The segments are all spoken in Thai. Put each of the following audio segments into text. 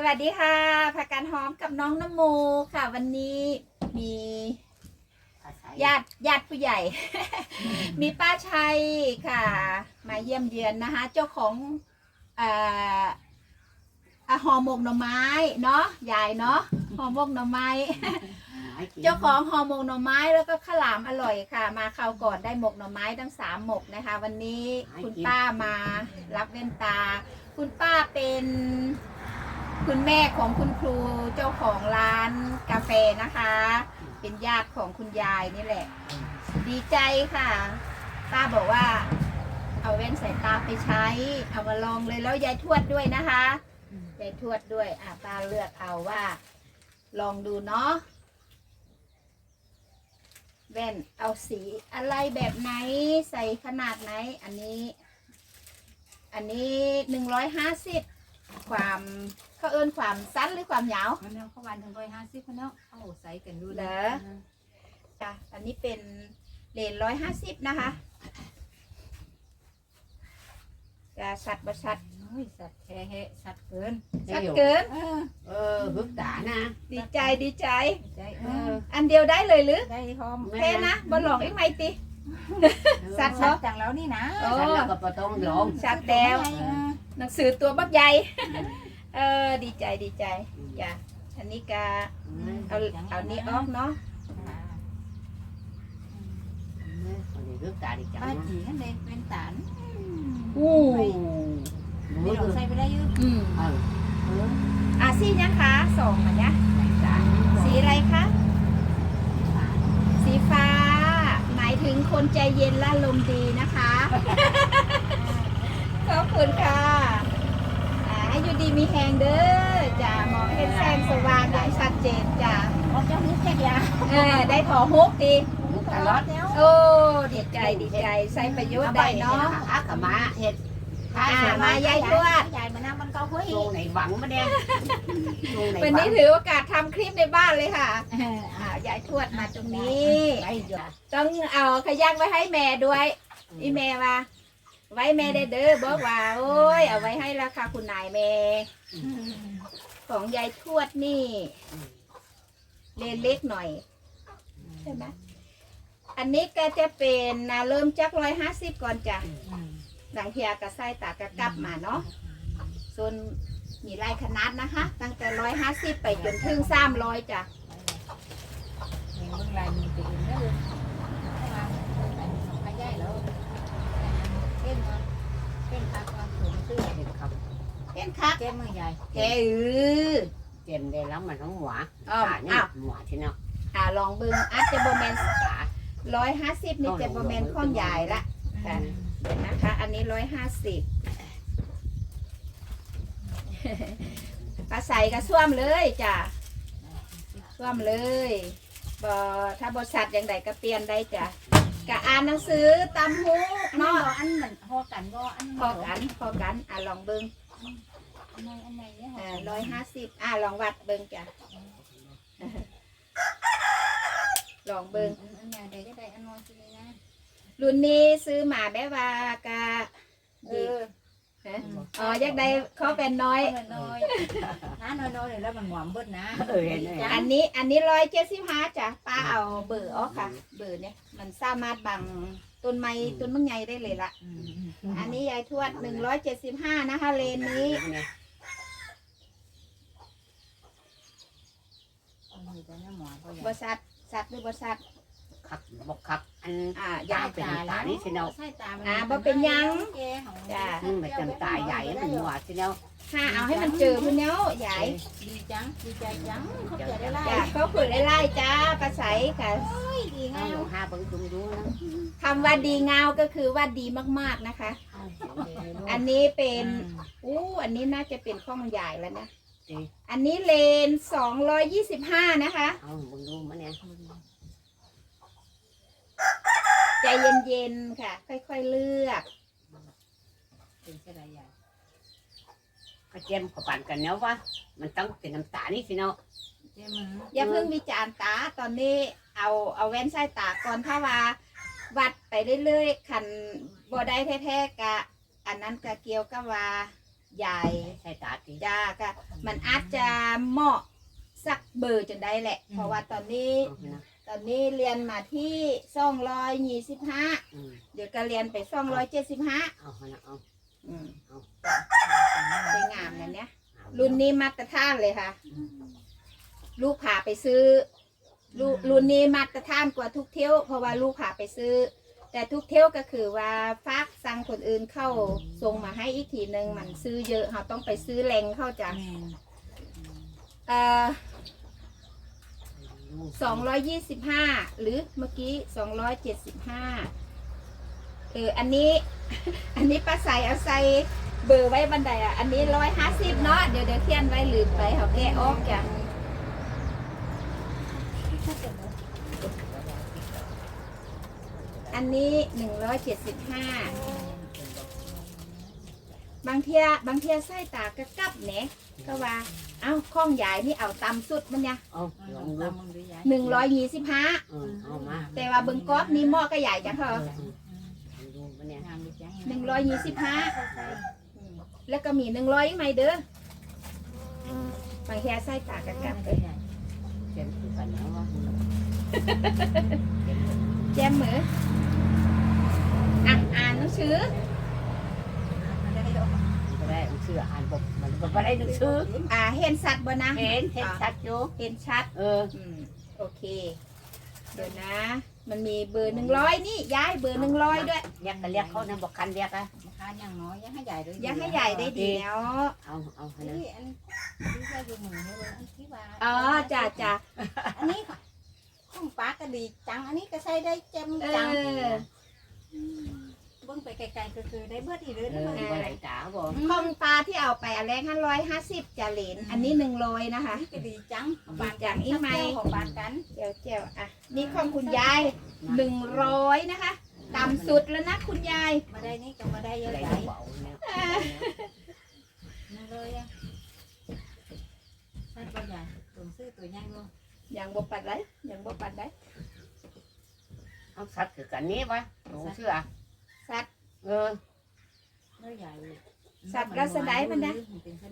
สวัสดีค่ะผักกาดหอมกับน้องน้ำโมค่ะ วันนี้มีญาติญาติผู้ใหญ่ มีป้าชัยค่ะ มาเยี่ยมเยือนนะคะ เจ้าของเอ่ออะห่อหมกหน่อไม้เนาะยายเนาะห่อหมกหน่อไม้ เจ้าของห่อหมกหน่อไม้แล้วก็ข้าวหลามอร่อยค่ะ มาคราวก่อนได้หมกหน่อไม้ทั้งสามหมกนะคะ วันนี้คุณป้ามารับเว้นตา คุณป้าเป็น คุณแม่ของคุณครูเจ้าของร้านกาแฟนะคะ เป็นญาติของคุณยายนี่แหละ ดีใจค่ะป้าบอกว่า เอาแว่นสายตาไปใช้ เอามาลองเลยแล้วยายทวดด้วยนะคะยายทวดด้วยอะป้าเลือกเอาว่า ลองดูเนาะแว่นเอาสีอะไรแบบไหนใส่ขนาดไหน อันนี้ อันนี้หนึ่งร้อยห้าสิบความ เขาเอิ้นความสั้นหรือความยาวมันเอาเข้าวันถึงร้อยห้าสิบคนเนาะเอาใส่กันดูเหรอจ้ะอันนี้เป็นเลนร้อยห้าสิบนะคะจะสัตว์บสัตว์โอ้ยสัตว์แท้แฮะสัตว์เกินสัตว์เกิน เออเออฮึกตานะ ดีใจดีใจ ใจเอเออออันเดียวได้เลยหรือได้พร้อมแค่นะบอลหลอกอีกไหมติสัตว์สัตว์จากแล้วนี่นะโอ้ฉันเราก็ปต้องลงสัตว์แล้วเออหนังสือตัวบักใหญ่ เออดีใจดีใจจ้ะอันนี้กาเอาเอานี้ออกเนาะคนนี้ฮึกตาดิจังป้าจีกันเลยเป็นตานอู้ไม่ลองใส่ไปได้อยืดอืมเออเอออะสียังคะสองอันเนี้ยสีอะไรคะสีฟ้า หมายถึงคนใจเย็นและลมณ์ดีนะคะ ขอบคุณค่ะ อ่าให้อยู่ดีมีแหงเด้อจ้ะมองเห็นแสงสว่างได้ชัดเจนจ้ะออกจากหูแค่ยาเออได้ถอฮกดีฮึกตลอดแล้วโอ้ดีใจดีใจใช้ประโยชน์ได้เนาะอาขมาเห็ดอ่ามายายทวดยายมานั่งมันก็เฮ้ยโรงไหนหวังมาเนี่ยโรงไหนวันหวันี้งถือโอกาสทำคลิปในบ้านเลยค่ะเอออ่ายายทวดมาตรงนี้ไอ้ยาต้องเอาขยักไว้ให้แม่ด้วยอีแม่ว่า ไว้แม่ได้เด้อบอกว่า โอ้ย เอาไว้ให้ราคาคุณนายแม่ ของยายทวดนี่เลนเล็กหน่อยใช่ไหมอันนี้ก็จะเป็นอ่าเริ่มจากร้อยห้าสิบก่อนจ้ะหลังเทียกระไส้ตากระกลับมาเนาะส่วนมีลายขนาดนะคะ ตั้งแต่ร้อยห้าสิบไปจนถึงสามร้อยจ้ะเห็นเมืองลายมีไปเองเด้อให้มาเมืองลายมีของใครได้แล้วเต้นมา เต้นตาความสูงซื่อเห็ดครับเห็นคักเต้นเมืองใหญ่แกอือเต็มได้แล้วมันต้องหวาอ้าวตาเนี่ยอ้าวหวาที่เนาะอ่าลองเบึงอาจจะโบแมนตาร้อยห้าสิบนี่จะโบแมนข้องใหญ่ละค่ะเดี๋ยวนะคะ อันนี้ร้อยห้าสิบปลาใสก็ส่วมเลยจ้ะส่วมเลยบอถ้าบริษัทอย่างใดก็เปลี่ยนได้จ้ะ กะอ่านหนังสือตามหูเนาะเนาะอันเหมือนพอกันก็อันพอกันพอกันอ่าลองเบิงอันไหนอันไหนเนี่ยอ่าร้อยห้าสิบอ่าลองวัดเบิงจ้ะลองเบิงอันไหนใดก็ได้อันน้อยสิเลยนะรุ่นนี้ซื้อมาแบบว่ากะเอดีอฮะ อ๋ออยากได้เขาเป็นน้อย น้อยน้าน้อยน้อยเลยแล้วมันหวานเบิดนะเออเห็นไหมอันนี้อันนี้ร้อยเจ็ดสิบห้าจ้ะป้าเอาเบอร์ออกค่ะ เบอร์เนี่ยมันสามารถบังต้นไม้ต้นมังใหญ่ได้เลยละอันนี้ยายทวดหนึ่งร้อยเจ็ดสิบห้านะคะเลนนี้บริษัทสัตว์หรือบริษัท ครับบอกครับอันอ่าตาเป็นตานี่สิเนาะใช่ตาอ่าบ่เป็นหยังจ้าอืมมันจำตาใหญ่มันหวาที่เนาะห้าเอาให้มันเจอพุ่นเนี้ยใหญ่ดีจังดีใจจังเขาเกิดได้ไล่จ้ะเขาฝืนไล่ๆจ้าปลาใสค่ะดีห้างามห้าเบิ้งดุมดูนะคำว่าดีงาวก็คือว่าดีมากๆนะคะ อันนี้เป็นอู้อันนี้น่าจะเป็นข้องใหญ่แล้วนะ อันนี้เลนสองร้อยยี่สิบห้านะคะ เอาเบิ้งดูมันเนี่ย ใจเย็นๆค่ะ ค่อยๆเลือกเป็นเท่าไรใหญ่ก็เจียมกับปั่นกันเนาะว่า มันต้องเป็นน้ำตานี่สิเนาะเจ้ามืออย่าเพิ่งวิจารณ์ตาตอนนี้เอาเอาแว่นใส่ตาก่อนถ้าว่า วัดไปเรื่อยๆคันบ่ได้แท้ๆกะ อันนั้นกะเกี่ยวกับว่าใหญ่ใช่ตาตีจ้าก็มันอาจจะเหมาะสักเบอร์จนได้แหละ เพราะว่าตอนนี้เอานะ ตอนนี้เรียนมาที่สองร้อยยี่สิบห้าอืมเดี๋ยวก็เรียนไปสองร้อยเจ็ดสิบห้าเอานะเอาสวยงามนะเนี่ย รุ่นนี้มาตรฐานเลยค่ะ ลูกพาไปซื้อลูรุ่นนี้มาตรฐานกว่าทุกเที่ยว เพราะว่าลูกพาไปซื้อ แต่ทุกเที่ยวก็คือว่าฟากสั่งคนอื่นเข้าส่งมาให้อีกทีหนึ่งมันซื้อเยอะเราต้องไปซื้อแรงเข้าจากแม่นเอ่อ 225 หรือเมื่อกี้ 275 เออ อันนี้ อันนี้ป้าใส่เอาใส่เบอร์ไว้บันไดอะ อันนี้ 150 เนาะ เดี๋ยวเดี๋ยวเขียนไว้ลืมไปเขาแก้ออกจ้ะอันนี้ 175 บห้าบางเทียบางเทียไส้ตากระกับเนะก็ว่า เอ้าข้องใหญ่นี่เอาตำสุดมันเนี่ยเอาลลอองงดูตามมึงดูยายหนึ่งร้อยยี่สิบห้าเออเอามาแต่ว่าเบึงก๊อบนี่หม้อก็ใหญ่จังเหรอดูมันเนี่ยงามดิจังหนึ่งร้อยยี่สิบห้าแล้วก็มีหนึ่งร้อยไหมเด้อบางเทียไส้ตากระกับเลยเขียนคือกันนะว่าแจมเหมืออะอ่านหนังสือ ก็ได้เชื่ออ่านบกมันก็ได้หนังสืออ่าเห็นสัตว์บ่นะเห็นเห็นชัดอยู่เห็นชัดเอออืมโอเคเดี๋ยวนะ มันมีเบอร์หนึ่งร้อยนี่ย้ายเบอร์หนึ่งร้อยด้วยเรียกก็เรียกเขานะบอกคันเรียกอะค่ายังน้อยยังให้ใหญ่ด้วยยังให้ใหญ่ได้ดีแล้วเอาเอาให้อันนะนี้อันนี้ใช่อยู่มือเลยอันที่ว่าอ๋อจ้าจ้าอันนี้ข้องปลาก็ดีจังอันนี้ก็ใช้ได้เจ็มเอจังอ เบิ่งไปไกลๆก็คือได้เบิดอีกเลยเอนะอเบิ่งบ่ได้ตาบ่ข้องปลาที่เอาไปอันแรกห้าร้อยห้าสิบจ่าเหรียญอันนี้หนึ่งร้อยนะคะอันนี้ก็ดีจังดีจังอีกไหม ของปานกันเจียวเจียวอะนี่ของคุณยายหนึ่งร้อยนะคะต่ำสุดแล้วนะคุณยายมาได้นี่ก็มาได้เยอะได้ใหญ่เบาเนี่ยนั่นเลยอะท่านก็ใหญ่ตัวซื้อตัวใหญ่บ่อย่างบ่ปัดไรอย่างบ่ปัดไรเอาสัตว์คือกันนี้วะหนูเชื่อ สัตว์เออเนื้อใหญ่สัตว์รัศดัยมันนะ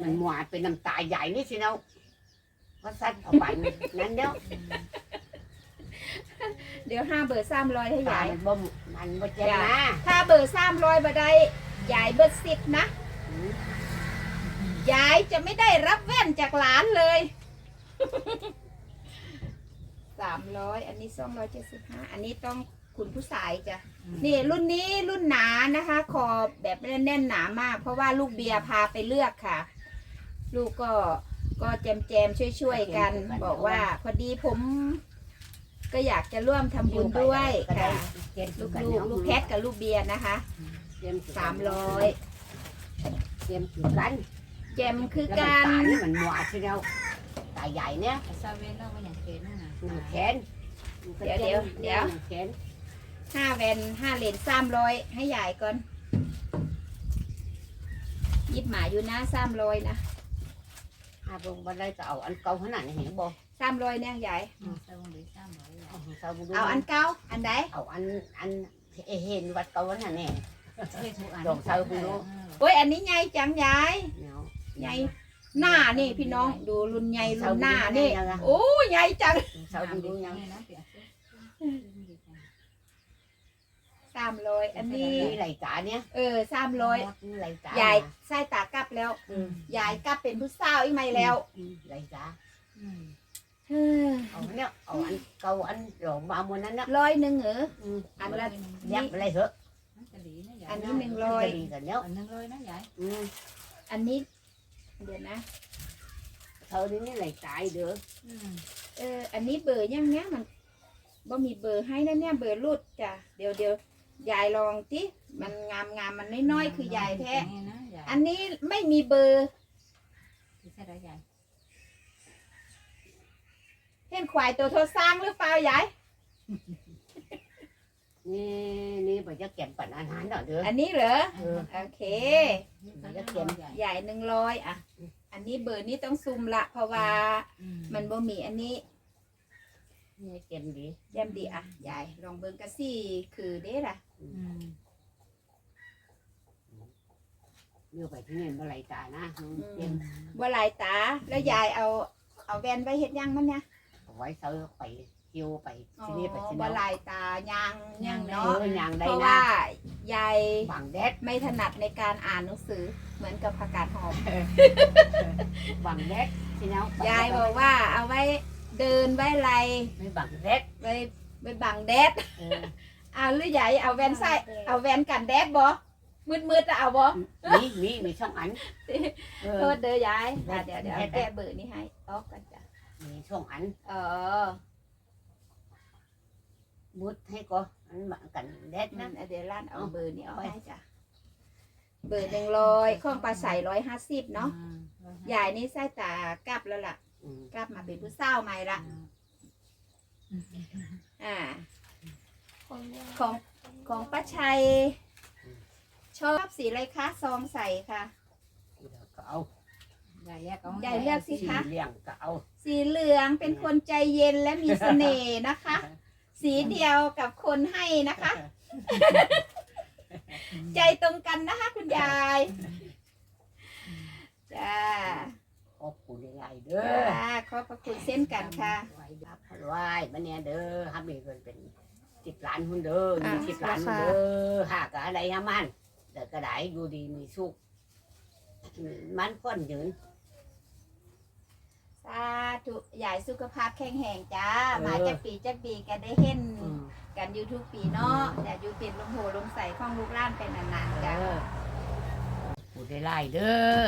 มันหวานเป็นน้ำตาใหญ่นี่สิเนาะว่าสัตว์เอาไปนั่นเดียวเดี๋ยวห้าเบอร์สามร้อยให้ตายายมันบ่มมันบ่เจ็บนะถ้าเบอร์สามร้อยบ่ได้ยายเบอร์สิบนะ ยายจะไม่ได้รับแว่นจากหลานเลย สามร้อย อันนี้สองร้อยเจ็ดสิบห้า อันนี้ต้อง คุณผู้สายจ้ะนี่รุ่นนี้รุ่นหนานะคะ คอแบบแน่นๆหนามาก เพราะว่าลูกเบียร์พาไปเลือกค่ะ ลูกก็ก็แจมแจมๆช่วยๆกัน บอกว่า พอดีผม ก็อยากจะร่วมทำบุญด้วยค่ะ ลูกลูกลูกแพทกับลูกเบียร์นะคะสามร้อยเตรียมคือกันแจมคือแล้วกามันรตานี่มันหวานสิเนาะตาใหญ่เนี่ยซาเว่นเราก็อย่างเกณฑ์นั่นน่ะหนึ่งแขนแขน ห้าแวนห้าเหรียญสามร้อยให้ยายก่อน ยิบหมาอยู่นะสามร้อยนะอาบงบันไดก็เอาอันเก่าขนาดนี้เห็นบ่สามร้อยเนี่ยยายซาเว่นหรือสามร้อยเอาเสาดูเอาอันเก้าอันใดเอาอันอันเห็นวัดเก่านั่นแน่เคยถูกอันดอกเซาบุรุโอ้ยอันนี้ใหญ่จังยายเนาะ ใหญ่หน้านี่พี่น้องดูรุ่นใหญ่รุ่นหน้านี่โอ้ใหญ่จังเสาบุรุยัง นะเปียก สามร้อยอันนี้นี่ไหลตาเนี่ยเออสามร้อยไหลตายายไส้ตากลับแล้วอืมยายกลับเป็นผู้สาวอีกไหมแล้วไหลตาเฮ้อเอาเนี่ยเอาอันเก่าอันหลงมาหมดนั้นนะร้อยหนึ่งเหรออืมอันละยักอะไรเหรออันนี้หนึ่งร้อย ดีกันเนาะอันนึงเลยนะยายอืมอันนี้ เดี๋ยวนะเธอนี่ไหลตายเด้อเออ อันนี้เบอร์ยังเนี้ยมันบ่มีเบอร์ให้นะเนี่ยเบอร์รุดจ้ะเดี๋ยวเดี๋ยว ยายลองติมันงามงามๆมันน้อยๆคือยายแท้ อันนี้ไม่มีเบอร์ใช่ได้ยายเห็นควายตัวโทสร้างหรือเปล่ายาย นี่นี่บ่จะเก็บปันอาหารเนาะเด้ออันนี้เหรอเออโอเคใหญ่ใหญ่หนึ่งร้อยอะ อันนี้เบอร์นี้ต้องซุมละ เพราะว่ามันบ่มีอันนี้นี่เก็บดีแจ่มดีอะยายลองเบิ่งกะซี่คือเด้ล่ะ เลี้ยวไปที่นี่เมื่อไรตานะเย็นว่าหลายตาแล้วยายเอาเอาแวนไว้เฮ็ดหยังมันเนี่ยเอาไว้เซอร์ไปเที่ยวไปอ๋อที่นี่ไปที่ว่านั่นหลายตายางยางเอเนาะออย่างใดเพราะนะว่ายายบางแดดไม่ถนัดในการอ่านหนังสือเหมือนกับผักกาดหอมบางแดดที่นั่นยายบอกว่าเอาไว้เดินไว้ไรไม่บางแดดไว้ไว้บังแดด เออ เอาหรือใหญ่เอาแวนใส่เอาแวนกันแดดบ่มืดมืดๆจะเอาบ่มีมีมีช่องอันเอโทอษเด้อยายอะแดดเดี๋ยวเดี๋ยวแดดแก้เบอร์นี้ให้ออกกันจ้ะมีช่องอันเออมุดให้ก็อันมากันแดดนั่นะนเดี๋ยวร้านเอาเอาเบอร์นี้เอาเอาไปให้จ้ะเบอร์หนึ่งร้อยข้องปลาใสร้อยห้าสิบเนาะยายนี่ใส่ตากลับแล้วล่ะอืมกลับมาเป็นผู้สาวใหม่ละอ่า ของของป้าชัย ชอบสีอะไรคะซองใส่ค่ะเดี๋ยวก็เอายายแยกเอายายเลือกสิสีคะเหลี่ยงก็เอาสีเหลืองเป็นคนใจเย็นและมีเสน่ห์นะคะ สีเดียวกับคนให้นะคะ ใจตรงกันนะคะ คุณยายจ้าขอบคุณหลายๆเด้อจ้าขอบพระคุณเส้นกันค่ะไหวดับไหวบันเนี่ยเด้อฮับมีเงินเป็น สิบล้านหุ่นเด้อมีอะสิบล้านหุ่นเด้อหากอะไรฮะมันเดี๋ยวก็ได้อยู่ดีมีสุขมันก้อนยืนสาธุยายสุขภาพแข็งแรงจ้าเออมาจากปีจากปีกันได้เห็นอืมกันอยู่ทุกปีเนาะแต่อยู่เป็นลมโหลมใสของลูกหล้านเป็นนานๆจ้าเด้อพูดได้ไล่เด้อ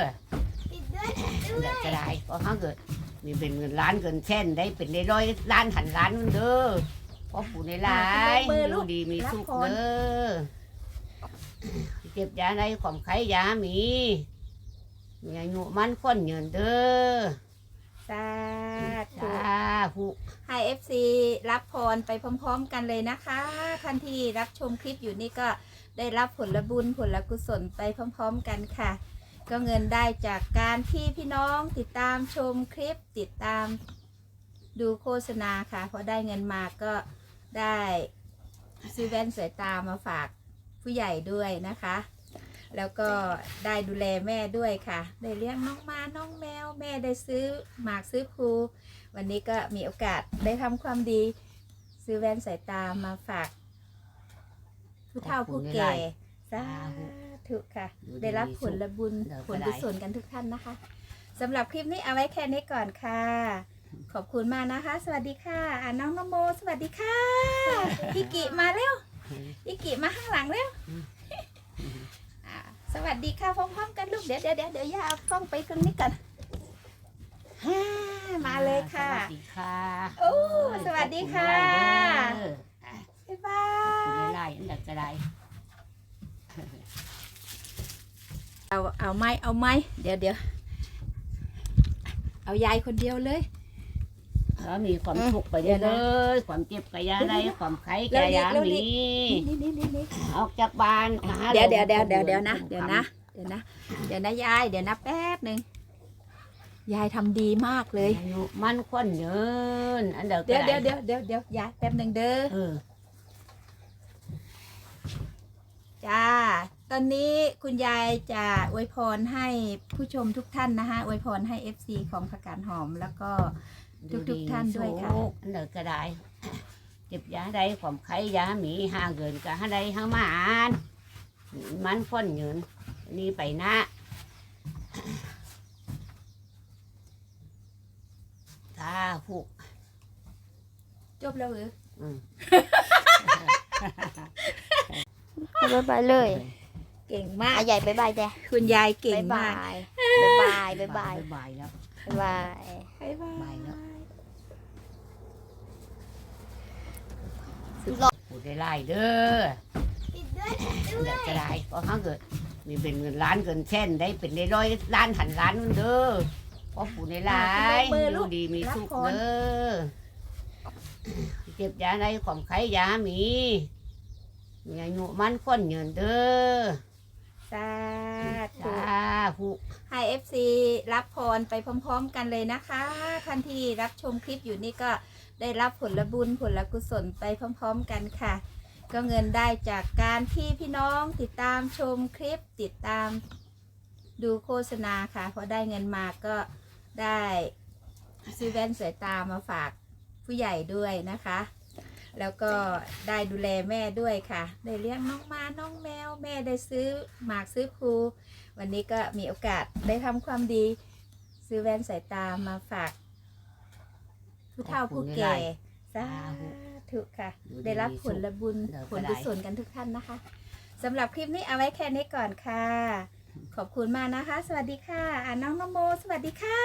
เดี๋ยวก็ได้เพราะเขาเกิดมีเป็นเงินล้านเงินแช่นได้เป็นได้ร้อยล้านหันล้านหุ่นเด้อเพราะผู้ในหลายอยู่ดีมีสุขเด้อเจ็บยาในความไข้ยามีมีอายุมันก้อนยืนเด้อสาธุจ้าผู้ให้ FC รับพรไปพร้อมๆกันเลยนะคะท่านที่รับชมคลิปอยู่นี่ก็ได้รับผลบุญผลกุศลไปพร้อม ๆ กันค่ะ ก็เงินได้จากการที่พี่น้องติดตามชมคลิปติดตามดูโฆษณาค่ะพอได้เงินมาก็ ได้ซื้อแว่นสายตามาฝากผู้ใหญ่ด้วยนะคะ แล้วก็ได้ดูแลแม่ด้วยค่ะ ได้เลี้ยงน้องหมาน้องแมว แม่ได้ซื้อหมากซื้อครูวันนี้ก็มีโอกาสได้ทำความดี ซื้อแว่นสายตามาฝาก ผู้เฒ่าผู้แก่สาธุค่ะ ได้รับผลบุญผลกุศลกันทุกท่านนะคะสำหรับคลิปนี้เอาไว้แค่นี้ก่อนค่ะ ขอบคุณมากนะคะ สวัสดีค่ะอ่าน้องนโม สวัสดีค่ะพี่กิมาเร็วพี่กิมาข้างหลังเร็วอ่าสวัสดีค่ะพร้อมๆกันลูก เดี๋ยวเดี๋ยวเดี๋ยวเดี๋ยวย่าเอากล้องไปตรงนี้ก่อนฮ่ามาเลยค่ะ สวัสดีค่ะโอ้สวัสดีค่ะขอบณหลายๆเด้ออะบ๊ายบาขอบคุณยหลายๆอันดับจะได้เอาเอาไหมเอาไหมเดี๋ยวเดี๋ยวเอายายคนเดียวเลย เออมีความอืมทุกข์ไปเดี๋เรื่ยวนะอยๆความเจ็บกายาได้เดี๋ยวๆความไข้เร็วกาๆยาเร็วๆมีนี่นี่นี่นี่ออกจากบ้านหาเดี๋ยวเดี๋ยวลเดี๋ยวมเดี๋ยวเดี๋ยวนะลมเดี๋ยวนะเดี๋ยวนะเดี๋ยวนะยายเดี๋ยวนะแป๊บหนึ่งยายทำดีมากเลยอายุมันคนยืนอันเดียวเดี๋ยวก็เดี๋ยวเดี๋ยวเดี๋ยวเดี๋ยวยายแป๊บหนึ่งเด้อเออจ้าตอนนี้คุณยายจะอวยพรให้ผู้ชมทุกท่านนะคะอวยพรให้ FC ของผักกาดหอม แล้วก็ ทุกๆท่านด้วยค่ะ สุขอันเดียวก็ได้เจ็บยาได้ความไข้ยามีหาเงินก็หาได้หามาอ่านมันคนยืนนี่ไปนะถ้าผูกจบแล้วหรืออืมบายบายเลยเก่งมากอาใหญ่บายบายแจ้คุณยายเก่งบายมากบายบายบายบายบายแล้วบาย บ๊ายบาบ๊ายยบายแล้ว พูดได้ไล่เด้อเดี๋ยวจะได้เพราะเขาเกิดมีเป็นเงินล้านเงินแช่นได้เป็นได้ร้อยล้านหันล้านนู่นเด้อเพราะผู้ในหลายอยู่ดีมีสุขเด้อเจ็บยาในความไข้ยามีมีอายุมันคนยืนเด้อสาธุจ้าผู้ให้ FC รับพรไปพร้อม ๆ กันเลยนะคะ ท่านที่รับชมคลิปอยู่นี่ก็ ได้รับผลบุญผลกุศลไปพร้อมๆกันค่ะ ก็เงินได้จากการที่พี่น้องติดตามชมคลิปติดตามดูโฆษณาค่ะพอได้เงินมาก็ได้ซื้อแว่นสายตามาฝากผู้ใหญ่ด้วยนะคะ แล้วก็ได้ดูแลแม่ด้วยค่ะ ได้เลี้ยงน้องมาน้องแมว แม่ได้ซื้อหมากซื้อภูวันนี้ก็มีโอกาสได้ทำความดี ซื้อแว่นสายตามาฝาก ผู้เฒ่าผู้แก่สาธุค่ะ ได้รับผลละบุญผลกุศลกันทุกท่านนะคะสำหรับคลิปนี้เอาไว้แค่นี้ก่อนค่ะ ขอบคุณมากนะคะ สวัสดีค่ะอ่าน้องนโม สวัสดีค่ะ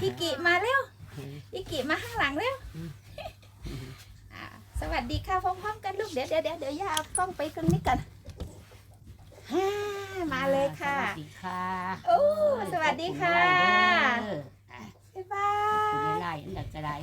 พี่กิมาเร็วพี่กิมาข้างหลังเร็วอ่าสวัสดีค่ะพร้อมๆกันลูกเดี๋ยวเดี๋ยวเดี๋ยวเดี๋ยวย่าเอากล้องไปตรงนี้ก่อนฮ่ามาเลยค่ะ สวัสดีค่ะ โอ้ สวัสดีค่ะเด้อบ๊ายบาขอบคุณยหลายๆอันดับจะได้